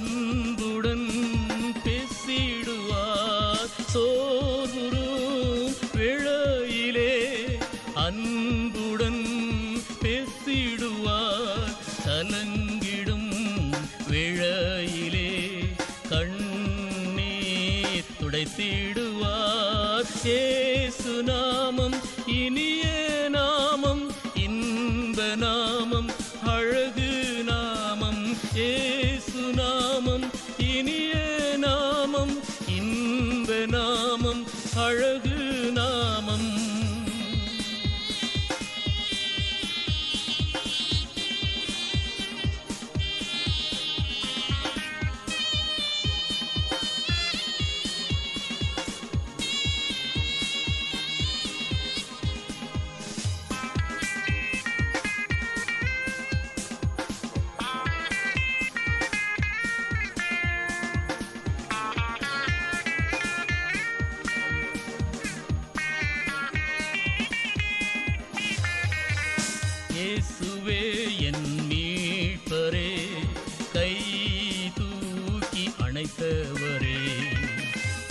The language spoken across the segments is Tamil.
அன்புடன் பேசிடுவார். சோதுரு விழையிலே அன்புடன் பேசிடுவார். கலங்கிடும் விழையிலே கண்ணீர் துடைத்திடுவார். ஏசு ஏசு நாமம் இனிய நாமம் இன்ப நாமம் அழகு இயேசுவே என் மீட்பரே கை தூக்கி அணைத்தவரே.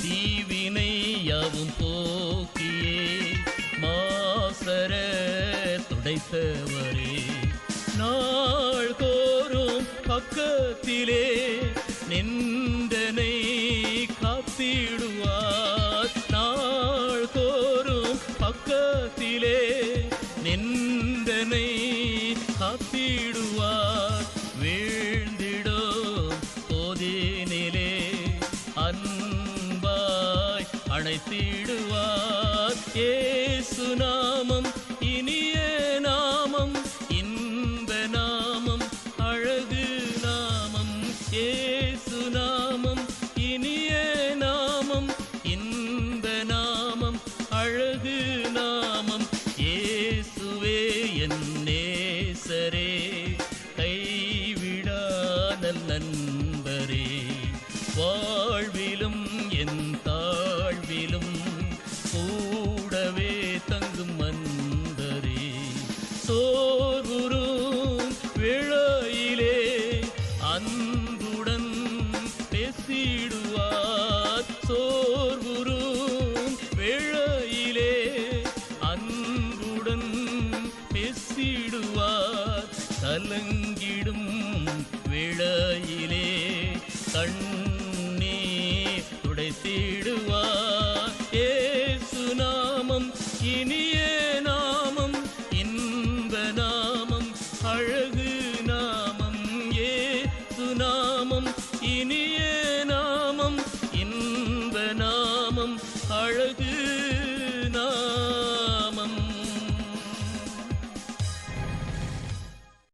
தீவினை யாவும் போக்கியே மாசர துடைத்தவரே. நாள் தோறும் பக்கத்திலே நின்றனை காத்திடுவார் ஏசு நாமம் இனிய நாமம் இன்ப நாமம் அழகு நாமம். ஏசு நாமம் இனிய நாமம் இன்ப நாமம் அழகு நாமம். ஏசுவே என் நேசரே கைவிடா நல்லன் அன்புடன் பேசிடுவார் சோர்வுறும் வேளையிலே. அன்புடன் பேசிடுவார் கலங்கிடும் வேளையிலே. கண்ணே துடைத்திடுவார் 男人